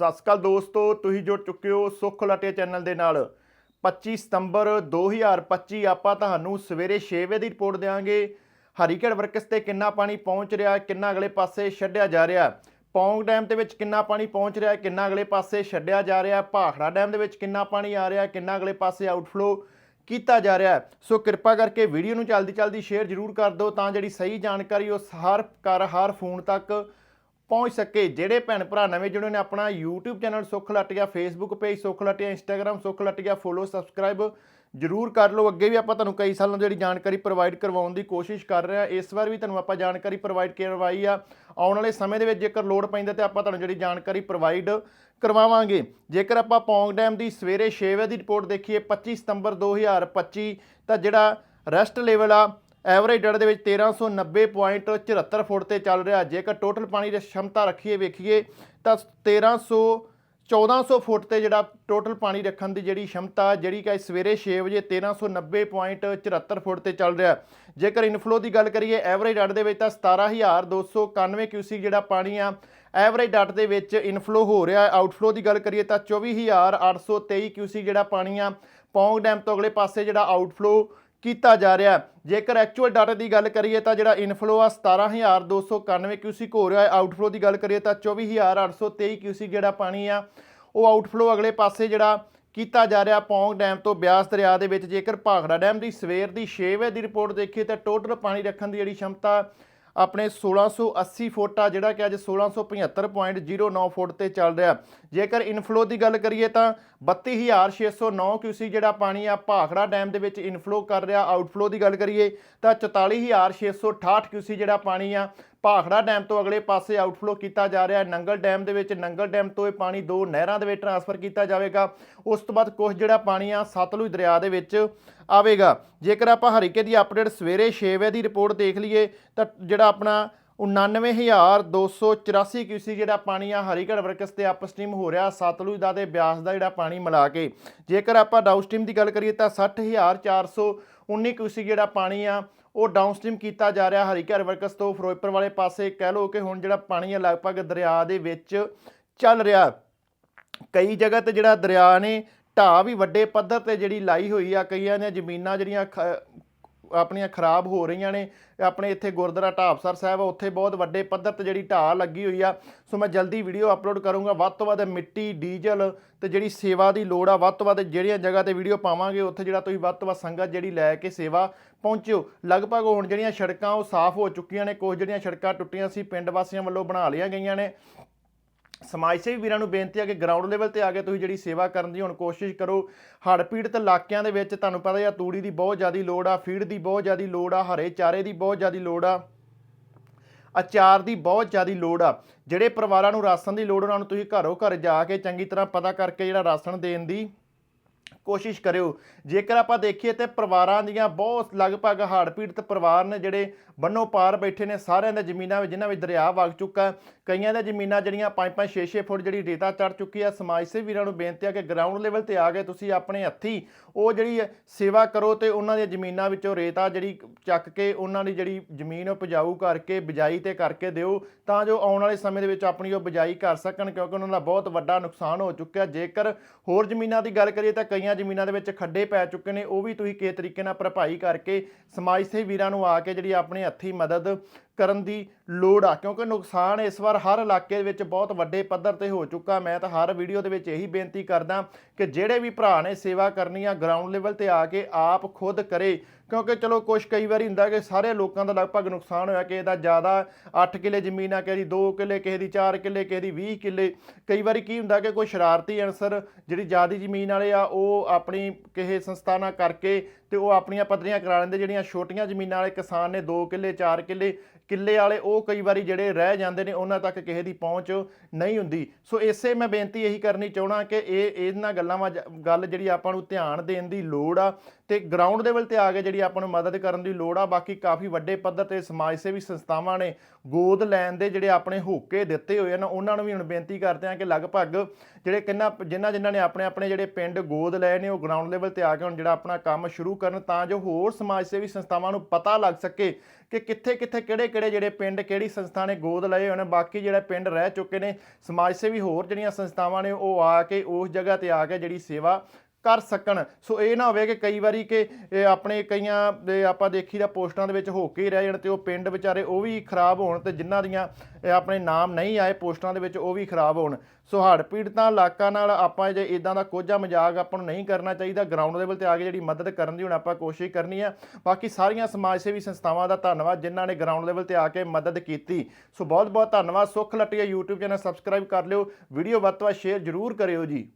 ਸਤਿ ਸ਼੍ਰੀ ਅਕਾਲ ਦੋਸਤੋ, ਤੁਸੀਂ ਜੁੜ ਚੁੱਕੇ ਹੋ ਸੁੱਖ ਲਟੇ ਚੈਨਲ ਦੇ ਨਾਲ। 25 ਸਤੰਬਰ 2025 ਆਪਾਂ ਤੁਹਾਨੂੰ ਸਵੇਰੇ 6 ਵਜੇ ਦੀ ਰਿਪੋਰਟ ਦੇਵਾਂਗੇ ਹਰੀਕੜ ਵਰਕਸ ਤੇ ਕਿੰਨਾ ਪਾਣੀ ਪਹੁੰਚ ਰਿਹਾ, ਕਿੰਨਾ ਅਗਲੇ ਪਾਸੇ ਛੱਡਿਆ ਜਾ ਰਿਹਾ। ਪੌਂਗ ਡੈਮ ਦੇ ਵਿੱਚ ਕਿੰਨਾ ਪਾਣੀ ਪਹੁੰਚ ਰਿਹਾ, ਕਿੰਨਾ ਅਗਲੇ ਪਾਸੇ ਛੱਡਿਆ ਜਾ ਰਿਹਾ। ਭਾਖੜਾ ਡੈਮ ਦੇ ਵਿੱਚ ਕਿੰਨਾ ਪਾਣੀ ਆ ਰਿਹਾ, ਕਿੰਨਾ ਅਗਲੇ ਪਾਸੇ ਆਊਟਫਲੋ ਕੀਤਾ ਜਾ ਰਿਹਾ। ਸੋ ਕਿਰਪਾ ਕਰਕੇ ਵੀਡੀਓ ਨੂੰ ਜਲਦੀ ਜਲਦੀ ਸ਼ੇਅਰ ਜ਼ਰੂਰ ਕਰ ਦਿਓ, ਤਾਂ ਜਿਹੜੀ ਸਹੀ ਜਾਣਕਾਰੀ, ਉਹ ਹਰ ਘਰ, ਹਰ ਫੋਨ ਤੱਕ ਪਹੁੰਚ ਸਕੇ। ਜਿਹੜੇ ਭੈਣ ਭਰਾ ਨਵੇਂ ਜੁੜੇ ਨੇ, ਆਪਣਾ YouTube ਚੈਨਲ ਸੁੱਖ ਲਟਿਆ Facebook ਪੇਜ ਸੁੱਖ ਲਟਿਆ Instagram ਸੁੱਖ ਲਟਿਆ ਫੋਲੋ ਸਬਸਕ੍ਰਾਈਬ ਜਰੂਰ ਕਰ ਲਓ। ਅੱਗੇ ਵੀ ਆਪਾਂ ਤੁਹਾਨੂੰ ਕਈ ਸਾਲਾਂ ਤੋਂ ਜਿਹੜੀ ਜਾਣਕਾਰੀ ਪ੍ਰੋਵਾਈਡ ਕਰਵਾਉਣ ਦੀ ਕੋਸ਼ਿਸ਼ ਕਰ ਰਹੇ ਆ ਇਸ ਵਾਰ ਵੀ ਤੁਹਾਨੂੰ ਆਪਾਂ ਜਾਣਕਾਰੀ ਪ੍ਰੋਵਾਈਡ ਕਰਵਾਈ ਆ। ਆਉਣ ਵਾਲੇ ਸਮੇਂ ਦੇ ਵਿੱਚ ਜੇਕਰ ਲੋੜ ਪੈਂਦਾ ਤੇ ਆਪਾਂ ਤੁਹਾਨੂੰ ਜਿਹੜੀ ਜਾਣਕਾਰੀ ਪ੍ਰੋਵਾਈਡ ਕਰਵਾਵਾਂਗੇ। ਜੇਕਰ ਆਪਾਂ ਪੌਂਗ ਡੈਮ ਦੀ ਸਵੇਰੇ 6 ਵਜੇ ਦੀ ਰਿਪੋਰਟ ਦੇਖੀਏ 25 ਸਤੰਬਰ 2025 ਤਾਂ ਜਿਹੜਾ ਰੈਸਟ ਲੈਵਲ ਆ ਐਵਰੇਜ ਡੜ ਦੇ ਵਿੱਚ 1390.74 ਫੁੱਟ ਤੇ ਚੱਲ ਰਿਹਾ। ਜੇਕਰ ਟੋਟਲ ਪਾਣੀ ਦੀ ਸ਼ਮਤਾ ਰੱਖੀਏ, ਵੇਖੀਏ, ਤਾਂ 1300 1400 ਫੁੱਟ ਤੇ ਜਿਹੜਾ ਟੋਟਲ ਪਾਣੀ ਰੱਖਣ ਦੀ ਜਿਹੜੀ ਸ਼ਮਤਾ, ਜਿਹੜੀ ਕਿ ਸਵੇਰੇ 6 ਵਜੇ 1390.74 ਫੁੱਟ ਤੇ ਚੱਲ ਰਿਹਾ। ਜੇਕਰ ਇਨਫਲੋ ਦੀ ਗੱਲ ਕਰੀਏ, ਐਵਰੇਜ ਡਟ ਦੇ ਵਿੱਚ ਤਾਂ 17291 ਕਿਊਸਿਕ ਜਿਹੜਾ ਪਾਣੀ ਆ, ਐਵਰੇਜ ਡਟ ਦੇ ਵਿੱਚ ਇਨਫਲੋ ਹੋ ਰਿਹਾ। ਆਊਟਫਲੋ ਦੀ ਗੱਲ ਕਰੀਏ, ਤਾਂ 24823 ਕਿਊਸਿਕ ਜਿਹੜਾ ਪਾਣੀ ਆ, ਪੌਂਗ ਡੈਮ ਤੋਂ ਅਗਲੇ ਪਾਸੇ ਜਿਹੜਾ ਆਊਟਫਲੋ ਕੀਤਾ ਜਾ ਰਿਹਾ ਹੈ। ਜੇਕਰ ਐਕਚੁਅਲ ਡਾਟਾ ਦੀ ਗੱਲ ਕਰੀਏ ਤਾਂ ਜਿਹੜਾ ਇਨਫਲੋ ਆ 17291 ਕਿਊਸਿਕ ਹੋ ਰਿਹਾ ਹੈ ਆਊਟਫਲੋ ਦੀ ਗੱਲ ਕਰੀਏ ਤਾਂ 24823 ਕਿਊਸਿਕ ਜਿਹੜਾ ਪਾਣੀ ਆ, ਉਹ ਆਊਟਫਲੋ ਅਗਲੇ ਪਾਸੇ ਜਿਹੜਾ ਕੀਤਾ ਜਾ ਰਿਹਾ ਪੌਂਗ ਡੈਮ ਤੋਂ ਬਿਆਸ ਦਰਿਆ ਦੇ ਵਿੱਚ ਜੇਕਰ ਭਾਖੜਾ ਡੈਮ ਦੀ ਸਵੇਰ ਦੀ 6 ਵਜੇ ਦੀ ਰਿਪੋਰਟ ਦੇਖੀਏ ਤਾਂ ਟੋਟਲ ਪਾਣੀ ਰੱਖਣ ਦੀ ਜਿਹੜੀ ਸ਼ਮਤਾ ਆਪਣੇ 1680 ਫੁੱਟ ਆ, ਜਿਹੜਾ ਕਿ ਅੱਜ 1675.09 ਫੁੱਟ ਤੇ ਚੱਲ ਰਿਹਾ। ਜੇਕਰ ਇਨਫਲੋ ਦੀ ਗੱਲ ਕਰੀਏ ਤਾਂ 32609 ਕਿਊਸਿਕ ਜਿਹੜਾ ਪਾਣੀ ਆ, ਭਾਖੜਾ ਡੈਮ ਦੇ ਵਿੱਚ ਇਨਫਲੋ ਕਰ ਰਿਹਾ। ਆਊਟਫਲੋ ਦੀ ਗੱਲ ਕਰੀਏ ਤਾਂ 44668 ਕਿਊਸਿਕ ਜਿਹੜਾ ਪਾਣੀ ਆ ਭਾਖੜਾ ਡੈਮ ਤੋਂ ਅਗਲੇ ਪਾਸੇ ਆਊਟਫਲੋ ਕੀਤਾ ਜਾ ਰਿਹਾ ਹੈ। ਨੰਗਲ ਡੈਮ ਦੇ ਵਿੱਚ ਨੰਗਲ ਡੈਮ ਤੋਂ ਇਹ ਪਾਣੀ ਦੋ ਨਹਿਰਾਂ ਦੇ ਵਿੱਚ ਟਰਾਂਸਫਰ ਕੀਤਾ ਜਾਵੇਗਾ। ਉਸ ਤੋਂ ਬਾਅਦ ਕੁਝ ਜਿਹੜਾ ਪਾਣੀ ਆ, ਸਤਲੁਜ ਦਰਿਆ ਦੇ ਵਿੱਚ ਆਵੇਗਾ। ਜੇਕਰ ਆਪਾਂ ਹਰੀਕੇ ਦੀ ਅਪਡੇਟ ਸਵੇਰੇ 6 ਵਜੇ ਦੀ ਰਿਪੋਰਟ ਦੇਖ ਲਈਏ, ਤਾਂ ਜਿਹੜਾ ਆਪਣਾ 99284 ਕਿਊਸੀ ਜਿਹੜਾ ਪਾਣੀ ਆ, ਹਰੀਗੜ੍ਹ ਵਰਕਸ ਤੇ ਅਪਸਟ੍ਰੀਮ ਹੋ ਰਿਹਾ, ਸਤਲੁਜ ਦਾ ਤੇ ਬਿਆਸ ਦਾ ਜਿਹੜਾ ਪਾਣੀ ਮਿਲਾ ਕੇ। ਜੇਕਰ ਆਪਾਂ ਡਾਊਨਸਟ੍ਰੀਮ ਦੀ ਗੱਲ ਕਰੀਏ, ਤਾਂ 60419 ਕਿਊਸੀ ਜਿਹੜਾ ਪਾਣੀ ਆ ਉਹ ਡਾਊਨਸਟ੍ਰੀਮ ਕੀਤਾ ਜਾ ਰਿਹਾ ਹਰੀਕਰ ਵਰਕਸ ਤੋਂ। ਫਿਰੋਜ਼ਪੁਰ ਵਾਲੇ ਪਾਸੇ ਕਹਿ ਲਓ ਕਿ ਹੁਣ ਜਿਹੜਾ ਪਾਣੀ ਆ ਲਗਭਗ ਦਰਿਆ ਦੇ ਵਿੱਚ ਚੱਲ ਰਿਹਾ। ਕਈ ਜਗ੍ਹਾ ਤੇ ਜਿਹੜਾ ਦਰਿਆ ਨੇ ਢਾਹ ਵੀ ਵੱਡੇ ਪੱਧਰ ਤੇ ਜਿਹੜੀ ਲਾਈ ਹੋਈ ਆ, ਕਈਆਂ ਦੀਆਂ ਜ਼ਮੀਨਾਂ ਜਿਹੜੀਆਂ ਖ- ਆਪਣੀਆਂ ਖਰਾਬ ਹੋ ਰਹੀਆਂ ਨੇ। ਆਪਣੇ ਇੱਥੇ ਗੁਰਦੁਆਰਾ ਢਾਬਸਰ ਸਾਹਿਬ ਆ, ਉੱਥੇ ਬਹੁਤ ਵੱਡੇ ਪੱਧਰ ਤੇ ਜਿਹੜੀ ਢਾਹ ਲੱਗੀ ਹੋਈ ਆ। ਸੋ ਮੈਂ ਜਲਦੀ ਵੀਡੀਓ ਅਪਲੋਡ ਕਰੂੰਗਾ। ਵੱਧ ਤੋਂ ਵੱਧ ਮਿੱਟੀ, ਡੀਜ਼ਲ ਤੇ ਜਿਹੜੀ ਸੇਵਾ ਦੀ ਲੋੜ ਆ, ਵੱਧ ਤੋਂ ਵੱਧ ਜਿਹੜੀਆਂ ਜਗ੍ਹਾ ਤੇ ਵੀਡੀਓ ਪਾਵਾਂਗੇ, ਉੱਥੇ ਜਿਹੜਾ ਤੁਸੀਂ ਵੱਧ ਤੋਂ ਵੱਧ ਸੰਗਤ ਜਿਹੜੀ ਲੈ ਕੇ ਸੇਵਾ ਪਹੁੰਚਿਓ। ਲਗਭਗ ਹੁਣ ਜਿਹੜੀਆਂ ਸੜਕਾਂ ਉਹ ਸਾਫ਼ ਹੋ ਚੁੱਕੀਆਂ ਨੇ ਕੁਝ ਜਿਹੜੀਆਂ ਸੜਕਾਂ ਟੁੱਟੀਆਂ ਸੀ, ਪਿੰਡ ਵਾਸੀਆਂ ਵੱਲੋਂ ਬਣਾ ਲਈਆਂ ਗਈਆਂ ਨੇ। ਸਮਾਜ ਸੇਵੀ ਵੀਰਾਂ ਨੂੰ ਬੇਨਤੀ ਆ ਕਿ ਗਰਾਊਂਡ ਲੈਵਲ ਤੇ ਆ ਕੇ ਤੁਸੀਂ ਜਿਹੜੀ ਸੇਵਾ ਕਰਨ ਦੀ ਹੁਣ ਕੋਸ਼ਿਸ਼ ਕਰੋ। ਹੜ੍ਹ ਪੀੜਤ ਇਲਾਕਿਆਂ ਦੇ ਵਿੱਚ ਤੁਹਾਨੂੰ ਪਤਾ ਹੀ ਆ, ਤੂੜੀ ਦੀ ਬਹੁਤ ਜ਼ਿਆਦੀ ਲੋੜ ਆ, ਫੀਡ ਦੀ ਬਹੁਤ ਜ਼ਿਆਦੀ ਲੋੜ ਆ, ਹਰੇ ਚਾਰੇ ਦੀ ਬਹੁਤ ਜ਼ਿਆਦੀ ਲੋੜ ਆ, ਅਚਾਰ ਦੀ ਬਹੁਤ ਜ਼ਿਆਦੀ ਲੋੜ ਆ। ਜਿਹੜੇ ਪਰਿਵਾਰਾਂ ਨੂੰ ਰਾਸ਼ਨ ਦੀ ਲੋੜ, ਉਹਨਾਂ ਨੂੰ ਤੁਸੀਂ ਘਰੋਂ ਘਰ ਜਾ ਕੇ ਚੰਗੀ ਤਰ੍ਹਾਂ ਪਤਾ ਕਰਕੇ ਜਿਹੜਾ ਰਾਸ਼ਨ ਦੇਣ ਦੀ ਕੋਸ਼ਿਸ਼ ਕਰਿਓ। ਜੇਕਰ ਆਪਾਂ ਦੇਖੀਏ ਤੇ ਪਰਿਵਾਰਾਂ ਦੀਆਂ ਬਹੁਤ ਲਗਭਗ ਹੜ੍ਹ ਪੀੜਤ ਪਰਿਵਾਰ ਨੇ ਜਿਹੜੇ ਬੰਨੋ ਪਾਰ ਬੈਠੇ ਨੇ, ਸਾਰਿਆਂ ਦੇ ਜ਼ਮੀਨਾਂ ਵਿੱਚ, ਜਿਨ੍ਹਾਂ ਵਿੱਚ ਦਰਿਆ ਵਗ ਚੁੱਕਾ ਕਈਆਂ ਦੇ ਜ਼ਮੀਨਾਂ ਜਿਹੜੀਆਂ 5-5 6-6 ਫੁੱਟ ਜਿਹੜੀ ਰੇਤਾ ਚੜ ਚੁੱਕੀ ਆ ਸਮਾਜ ਸੇਵੀ ਵੀਰਾਂ ਨੂੰ ਬੇਨਤੀ ਆ ਕਿ ਗਰਾਊਂਡ ਲੈਵਲ ਤੇ ਆ ਕੇ ਤੁਸੀਂ ਆਪਣੇ ਹੱਥੀ ਉਹ ਜਿਹੜੀ ਸੇਵਾ ਕਰੋ ਤੇ ਉਹਨਾਂ ਦੀਆਂ ਜ਼ਮੀਨਾਂ ਵਿੱਚੋਂ ਰੇਤਾ ਜਿਹੜੀ ਚੱਕ ਕੇ ਉਹਨਾਂ ਦੀ ਜਿਹੜੀ ਜ਼ਮੀਨ ਉਹ ਪਜਾਊ ਕਰਕੇ, ਬਿਜਾਈ ਤੇ ਕਰਕੇ ਦਿਓ ਤਾਂ ਜੋ ਆਉਣ ਵਾਲੇ ਸਮੇਂ ਦੇ ਵਿੱਚ ਆਪਣੀ ਉਹ ਬਿਜਾਈ ਕਰ ਸਕਣ ਕਿਉਂਕਿ ਉਹਨਾਂ ਦਾ ਬਹੁਤ ਵੱਡਾ ਨੁਕਸਾਨ ਹੋ ਚੁੱਕਿਆ। ਜੇਕਰ ਹੋਰ ਜ਼ਮੀਨਾਂ ਦੀ ਗੱਲ ਕਰੀਏ ਤਾਂ ਕਈਆਂ ਜ਼ਮੀਨਾਂ ਦੇ ਵਿੱਚ ਖੱਡੇ ਪੈ ਚੁੱਕੇ ਨੇ, ਉਹ ਵੀ ਤੁਸੀਂ ਕਿਸ ਤਰੀਕੇ ਨਾਲ ਭਰਪਾਈ ਕਰਕੇ ਸਮਾਜ ਸੇਵੀ ਵੀਰਾਂ ਨੂੰ ਆ ਕੇ ਜਿਹੜੀ ਆਪਣੇ ਹੱਥੀ ਮਦਦ ਕਰਨ ਦੀ ਲੋੜ ਆ, ਕਿਉਂਕਿ ਨੁਕਸਾਨ ਇਸ ਵਾਰ ਹਰ ਇਲਾਕੇ ਦੇ ਵਿੱਚ ਬਹੁਤ ਵੱਡੇ ਪੱਧਰ ਤੇ ਹੋ ਚੁੱਕਾ। ਮੈਂ ਤਾਂ ਹਰ ਵੀਡੀਓ ਦੇ ਵਿੱਚ ਇਹੀ ਬੇਨਤੀ ਕਰਦਾ ਕਿ ਜਿਹੜੇ ਵੀ ਭਰਾ ਨੇ ਸੇਵਾ ਕਰਨੀ ਆ ਗਰਾਊਂਡ ਲੈਵਲ ਤੇ ਆ ਕੇ ਆਪ ਖੁਦ ਕਰੇ। ਕਿਉਂਕਿ ਚਲੋ ਕੁਝ ਕਈ ਵਾਰੀ ਹੁੰਦਾ ਕਿ ਸਾਰੇ ਲੋਕਾਂ ਦਾ ਲਗਭਗ ਨੁਕਸਾਨ ਹੋਇਆ ਕਿ ਇਹਦਾ ਜ਼ਿਆਦਾ 8 ਕਿੱਲੇ ਜ਼ਮੀਨ ਆ, ਕਿਸੇ ਦੀ 2 ਕਿੱਲੇ, ਕਿਸੇ ਦੀ 4 ਕਿੱਲੇ, ਕਿਸੇ ਦੀ 20 ਕਿੱਲੇ। ਕਈ ਵਾਰੀ ਕੀ ਹੁੰਦਾ ਕਿ ਕੋਈ ਸ਼ਰਾਰਤੀ ਅਨਸਰ ਜਿਹੜੀ ਜ਼ਿਆਦੀ ਜ਼ਮੀਨ ਵਾਲੇ ਆ, ਉਹ ਆਪਣੀ ਕਿਸੇ ਸੰਸਥਾ ਨਾਲ ਕਰਕੇ ਤੇ ਉਹ ਆਪਣੀਆਂ ਪੱਧਰੀਆਂ ਕਰਾ ਲੈਂਦੇ, ਜਿਹੜੀਆਂ ਛੋਟੀਆਂ ਜ਼ਮੀਨਾਂ ਵਾਲੇ ਕਿਸਾਨ ਨੇ 2 ਕਿੱਲੇ 4 ਕਿੱਲੇ ਕਿੱਲੇ ਵਾਲੇ, ਉਹ ਕਈ ਵਾਰੀ ਜਿਹੜੇ ਰਹਿ ਜਾਂਦੇ ਨੇ, ਉਹਨਾਂ ਤੱਕ ਕਿਸੇ ਦੀ ਪਹੁੰਚ ਨਹੀਂ ਹੁੰਦੀ। ਸੋ ਇਸੇ ਮੈਂ ਬੇਨਤੀ ਇਹੀ ਕਰਨੀ ਚਾਹਣਾ ਕਿ ਇਹ, ਇਹਨਾਂ ਗੱਲਾਂ ਵਾ ਗੱਲ ਜਿਹੜੀ ਆਪਾਂ ਨੂੰ ਧਿਆਨ ਦੇਣ ਦੀ ਲੋੜ ਆ ਤੇ ਗਰਾਊਂਡ ਲੈਵਲ ਤੇ ਆ ਕੇ ਜਿਹੜੀ ਆਪਾਂ ਨੂੰ ਮਦਦ ਕਰਨ ਦੀ ਲੋੜ ਆ, ਬਾਕੀ ਕਾਫੀ ਵੱਡੇ ਪੱਧਰ ਤੇ ਸਮਾਜ ਸੇਵੀ ਸੰਸਥਾਵਾਂ ਨੇ ਗੋਦ ਲੈਣ ਦੇ ਜਿਹੜੇ ਆਪਣੇ ਹੋਕੇ ਦਿੱਤੇ ਹੋਏ ਹਨ ਉਹਨਾਂ ਨੂੰ ਵੀ ਹੁਣ ਬੇਨਤੀ ਕਰਦੇ ਹਾਂ ਕਿ ਲਗਭਗ ਜਿਹੜੇ ਕਿੰਨਾ ਜਿਨ੍ਹਾਂ ਜਿਨ੍ਹਾਂ ਨੇ ਆਪਣੇ ਆਪਣੇ ਜਿਹੜੇ ਪਿੰਡ ਗੋਦ ਲਏ ਨੇ, ਉਹ ਗਰਾਊਂਡ ਲੈਵਲ ਤੇ ਆ ਕੇ ਹੁਣ ਜਿਹੜਾ ਆਪਣਾ ਕੰਮ ਸ਼ੁਰੂ ਕਰਨ ਤਾਂ ਜੋ ਹੋਰ ਸਮਾਜ ਸੇਵੀ ਸੰਸਥਾਵਾਂ ਨੂੰ ਪਤਾ ਲੱਗ ਸਕੇ ਕਿ ਕਿੱਥੇ ਕਿੱਥੇ ਕਿਹੜੇ ਕਿਹੜੇ ਜਿਹੜੇ ਪਿੰਡ, ਕਿਹੜੀ ਸੰਸਥਾ ਨੇ ਗੋਦ ਲਏ ਹੋਏ ਨੇ, ਬਾਕੀ ਜਿਹੜੇ ਪਿੰਡ ਰਹਿ ਚੁੱਕੇ ਨੇ, ਸਮਾਜ ਸੇਵੀ ਹੋਰ ਜਿਹੜੀਆਂ ਸੰਸਥਾਵਾਂ ਨੇ, ਉਹ ਆ ਕੇ ਉਸ ਜਗ੍ਹਾ ਤੇ ਆ ਕੇ ਜਿਹੜੀ ਸੇਵਾ ਕਰ ਸਕਣ। ਸੋ ਇਹ ਨਾ ਹੋਵੇ ਕਿ ਕਈ ਵਾਰੀ ਕਿ ਆਪਣੇ ਕਈਆਂ ਦੇ ਆਪਾਂ ਦੇਖੀ ਦਾ ਪੋਸਟਾਂ ਦੇ ਵਿੱਚ ਹੋ ਕੇ ਹੀ ਰਹਿ ਜਾਣ ਤੇ ਉਹ ਪਿੰਡ ਵਿਚਾਰੇ ਉਹ ਵੀ ਖਰਾਬ ਹੋਣ ਤੇ ਜਿਨ੍ਹਾਂ ਦੀਆਂ ਆਪਣੇ ਨਾਮ ਨਹੀਂ ਆਏ ਪੋਸਟਾਂ ਦੇ ਵਿੱਚ ਉਹ ਵੀ ਖਰਾਬ ਹੋਣ। ਸੋ ਹੜ੍ਹ ਪੀੜਤਾਂ ਇਲਾਕਾ ਨਾਲ ਆਪਾਂ ਜੇ ਇਦਾਂ ਦਾ ਕੋਝਾ ਮਜ਼ਾਕ ਆਪਾਂ ਨੂੰ ਨਹੀਂ ਕਰਨਾ ਚਾਹੀਦਾ ਗਰਾਊਂਡ ਲੈਵਲ ਤੇ ਆ ਕੇ ਜਿਹੜੀ ਮਦਦ ਕਰਨ ਦੀ ਹੁਣ ਆਪਾਂ ਕੋਸ਼ਿਸ਼ ਕਰਨੀ ਹੈ ਬਾਕੀ ਸਾਰੀਆਂ ਸਮਾਜ ਸੇਵੀ ਸੰਸਥਾਵਾਂ ਦਾ ਧੰਨਵਾਦ ਜਿਨ੍ਹਾਂ ਨੇ ਗਰਾਊਂਡ ਲੈਵਲ ਤੇ ਆ ਕੇ ਮਦਦ ਕੀਤੀ। ਸੋ ਬਹੁਤ ਬਹੁਤ ਧੰਨਵਾਦ। ਸੁੱਖ ਲਟੀਆ YouTube ਚੈਨਲ ਸਬਸਕ੍ਰਾਈਬ ਕਰ ਲਿਓ। ਵੀਡੀਓ ਵੱਧ ਤੋਂ ਵੱਧ ਸ਼ੇਅਰ ਜ਼ਰੂਰ ਕਰਿਓ ਜੀ।